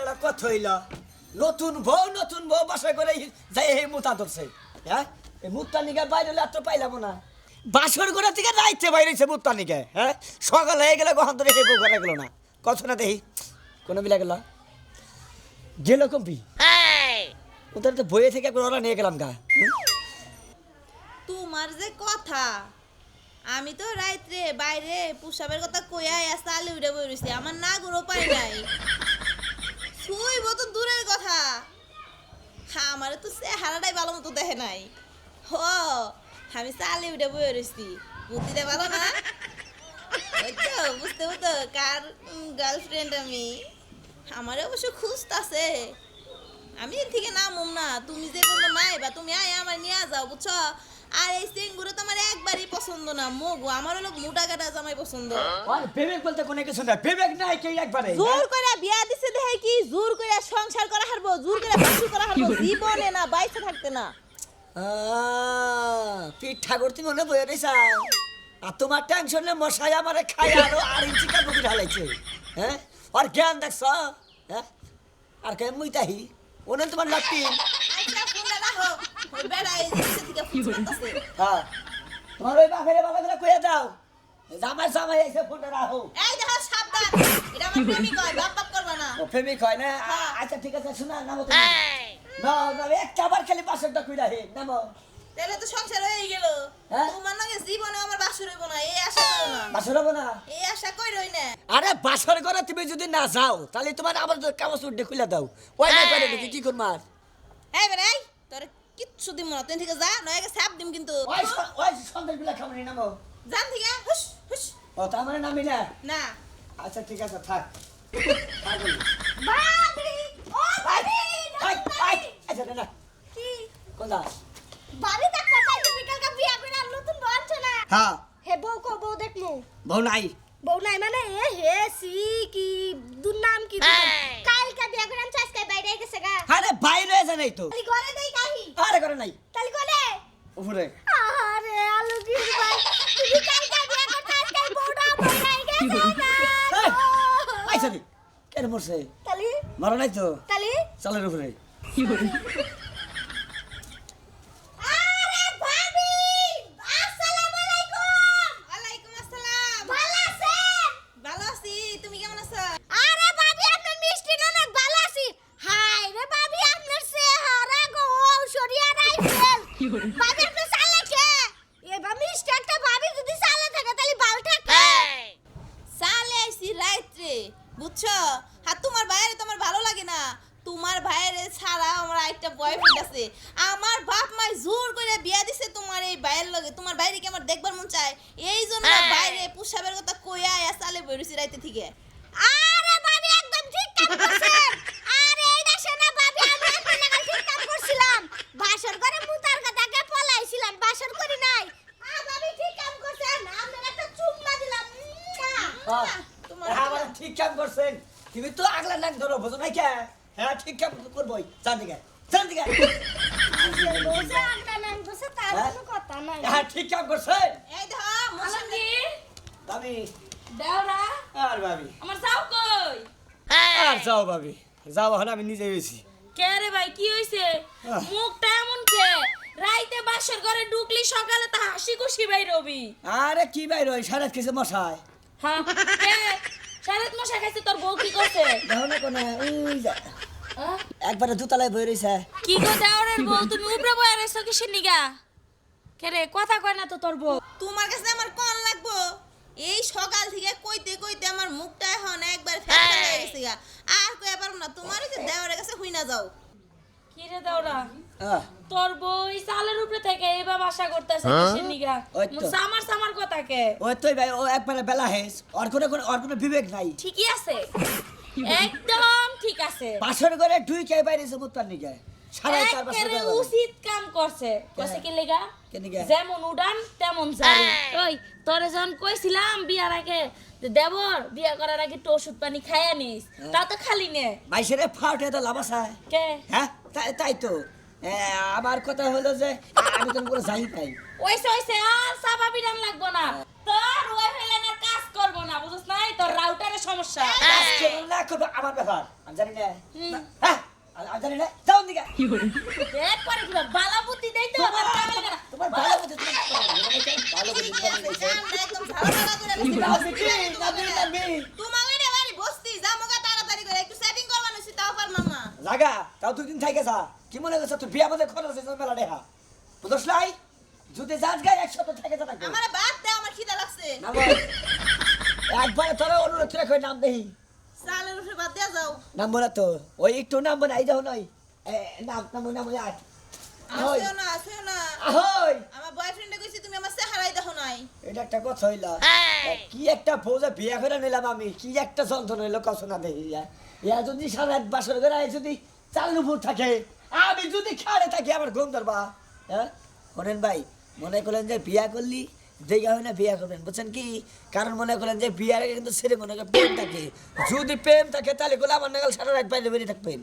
এটা কথা হইল নতুন বউ নতুন বউ বাসা করে যাই এই মুতা ধরছে। হ্যাঁ? এই বাইরে হলে তো পাইলাম না। বাসর থেকে রাইতে বাইরেছে হ্যাঁ? সকাল হয়ে গেলে কখন ধরে বউ গেল না। কথা না দেখি কোনো বিলা গেল? গেল কম্পি ওদের তো বইয়ে থেকে একবার ওরা নিয়ে গেলাম গা। তোমার যে কথা আমি তো রাইতে বাইরে পুষাবের কথা কইয়াই আসতে আলি উঠে বই আমার না গুলো পাই নাই। শুইব তো দূরের কথা। হ্যাঁ আমার তো চেহারাটাই ভালো মতো দেখে নাই। হ, আমি চালে উঠে বই রইছি। বুদ্ধিটা ভালো না ওই বুঝতে বুঝতে কার গার্লফ্রেন্ড আমি? আমার অবশ্য খুঁজতাছে। আমি এর থেকে নামুম না। তুমি যে বলল নাই বা তুমি আয় আমার নিয়ে যাও, বুঝছ? আর এই সিংগুলো তো আমার একবারই পছন্দ না মগু। আমার হলো মোটা কাটা জামাই পছন্দ। আর বিবেক বলতে কোনো কিছু না বিবেক নাই কেউ একবারে। জোর করে বিয়া দিছে দেখে কি? জোর করে সংসার করা হারবো জোর করে বাসু করা হারবো জীবনে না বাইসে থাকতে না। পিঠ ঠাকুর তুমি মনে বয়ে রয়েছ আর তোমার টেনশনে মশাই আমারে খাই আরও আর ইঞ্চি কাপড় ঢালাইছে হ্যাঁ? আর জ্ঞান দেখছ? হ্যাঁ? আর কে মুই তাহি ওনে তোমার লাপি আচ্ছা ফোনটা রাখো। ওই বেড়া হ্যাঁ। তোমার ওই বাপের বাবা করে কইয়া দাও। জামাই জামাই এসে ফোনটা রাখো। এই দেখো সাবধান। এটা আমার প্রেমিক হয় বাপ বাপ করবা না। ও প্রেমিক হয় না? আচ্ছা ঠিক আছে শোনা নামো তুমি। না না একটা আবার খালি পাশেরটা কইরা হে নামো। তাহলে তো সংসার হয়ে গেল। হ্যাঁ? তোমার নাকি জীবনে আমার বাসু রইব না এই আশা করো না। বাসর হব না? এই আশা কই রই না। আরে বাসর করে তুমি যদি না যাও তাহলে তোমার আবার কাগজ উঠে খুলে দাও। ওই না করে কি করব? আর এই বেরে তোর কিচ্ছু দিব না। তুই ঠিক যা নয় সাপ দিম কিন্তু। ওই ওই সন্ধ্যের বেলা খাবনি নামো? জান থেকে হুস হুস ও তার মানে নামি না? না। আচ্ছা ঠিক আছে থাক। থাক বাবরি ও বাবরি আই, আই, আচ্ছা না, না। কি? কোনটা? বাড়ি দেখা তাই তুমি কালকে বিয়া করে না? হ্যাঁ। হে বউ কো বউ দেখমু? বউ নাই। বউ নাই মানে? এ হে সি কি দুর্নাম কি? কালকে বিয়া করে আনছো আজকে বাইরে গেছে গা। আরে বাইরে আছে নাই তো। ঘরে দেই কাহি আরে করে নাই। তাহলে কোনে উপরে আরে আলু কি ভাই। তুমি কালকে বিয়া করতে আজকে বউটা গেছে কেন মরছে? তালি। মারো নাই তো? তালি। চালের উপরে। আরে ভাবি আসসালামু আলাইকুম ওয়ালাইকুম আসসালাম ভালো আছেন ভালো আছি তুমি কেমন আছো আরে ভাবি আপনার মিষ্টি অনেক ভালো আছি হাই রে ভাবি আপনার চেহারা গো সরিয়া রাইফেল ভাবি আপনি চালে এবার মিষ্টি একটা ভাবি যদি চালে থাকে তাহলে থাকে সালে আইছি রাইত্রে বুঝছ? আর তোমার ভাইয়ের তোমার ভালো লাগে না। তোমার ভাইয়ের ছাড়া আমার একটা বয়ফ্রেন্ড আছে। আমার বাপ মাই জোর করে বিয়া দিছে তোমার এই ভাইয়ের লগে। তোমার বাইরে কি আমার দেখবার মন চায়? এই জন্য বাইরে পুষাবের কথা কইয়া আয়া সালে বইরছি রাইতে থেকে। আরে ভাবি একদম ঠিক কাম করছেন আরে এইটা শোনা ভাবি আমি আপনার লাগা ঠিক কাম করছিলাম বাসর করে মুতার কথাকে পলাইছিলাম বাসর করি নাই আ ভাবি ঠিক কাম করছেন আপনার একটা চুম্মা দিলাম মুয়া। তোমার হ্যাঁ ঠিক কাম করছেন। তুমি তো আগলা নাক ধরো বোঝো নাই কে? হ্যাঁ ঠিক কাম করবোই। দিকে দিকে। হ্যাঁ? কোনো কথা নাই। হ্যাঁ ঠিক কাম করছেন। এই দেখো মুসলমান ভাবি দেওরা। আর ভাবি। আমার যাও কই? আর যাও ভাবি। যাও আমি নিজে গেছি কে রে ভাই কি হইছে? মুখটা এমন কে? রাইতে বাসর ঘরে ঢুকলি সকালে তা হাসি খুশি ভাই রবি। আরে কি ভাই রই সারা কিছু মশাই হ্যাঁ সারাত মশা খাইছে তোর বউ কি করছে? দেখো না ওই যা? একবারে দুতলায় বই রইছে। কি গো দেওরের বউ তুমি উপরে বয়ে রইছো কিসের নিগা? কে কথা কয় না তো তোর বউ। তোমার কাছে আমার কোন লাগবো? এই সকাল থেকে কইতে কইতে আমার মুখটা এখন একবার হয়ে গেছে আর কই পারব না তোমার যে দেওয়ারের কাছে হুই না যাও। কি রে দেওরা তোর বউ এই চালের উপরে থেকে এবার বাসা করতেছে কিসের নিগা? সামার সামার কথা কে? ওই তুই ভাই ও একবারে বেলা হেস। ওর কোনো কোনো ওর কোনো বিবেক নাই। ঠিকই আছে। একদম ঠিক আছে। বাসর করে দুই কে বাইরে এসে মুতার নিকে সাড়ে চার বছর উচিত কাম করছে। কইছে কি লেগা যেমন উড়ান তেমন যাই ওই তোরে যখন কইছিলাম বিয়ার আগে যে দেবর বিয়া করার আগে একটু ওষুধ পানি খাইয়া নিস। তা তো খালি নে। বাইশের ফাউটে তো লাভ আছে। কে? হ্যাঁ? তাই তো। এ, আমার কথা হলো যে আমি তো কোনো যাই পাই। ওইসে ওইসে আর সাবা বিরান লাগবো না। তোর ওই ফেলেনের কাজ কর করব না বুঝছ নাই? তোর রাউটারের সমস্যা। আজকে না করব আমার ব্যাপার। আমি জানি না। হ্যাঁ আমি আমি জানি না। যাও দিকে দেখ করে কিবা বালা বুদ্ধি দেই তো আমার কামে লাগে না। তোমার ভালো বুঝে তোমার ভালো দিয়েছে। আছে, আমরা একদম ঝাড়া করে তুমি দিছি। নাও দেখি, নাবি, নাবি। তোমাকে রে বাড়ি বসতি যা মোগা তাড়াতাড়ি করে একটু সেটিং করবা নছি তাও পারলাম না জাগা তাও দুই দিন থাকে যা। কি মনে করছ তুই বিয়া বাদে খরচ হয়েছে মেলা দেখা বুঝছ লাই যদি যাস গায়ে এক সপ্তাহ থাকে যা আমার বাদ দে আমার খিদা লাগছে। একবার তোর অনুরোধ রাখো নাম দেহি। সালের উঠে বাদ দে যাও। নাম বলা তো ওই একটু নাম বানাই যাও নয় এ, নাম নাম নাম আট ahoy না আসেও না। ahoy আমার বয়ফ্রেন্ডে কইছি তুমি আমার চেহারাই দেখো নাই। এটা একটা কথা হইল। কি একটা বউজা বিয়া করে নিলাম আমি কি একটা যন্ত্রণা হইল কষ্ট দেখি ইয়া। যদি সারা এক বাসর করে আয় যদি চাল থাকে আমি যদি খাড়ে থাকি আমার ঘুম ধরবা হ্যাঁ শোনেন ভাই মনে করলেন যে বিয়া করলি দেখা হয় না বিয়া করবেন বুঝছেন কি? কারণ মনে করলেন যে বিয়ার আগে কিন্তু ছেলে মনে করে প্রেম থাকে। যদি প্রেম থাকে তাহলে গুলো আমার নাগাল সারা রাত বাইরে বেরিয়ে থাকবেন।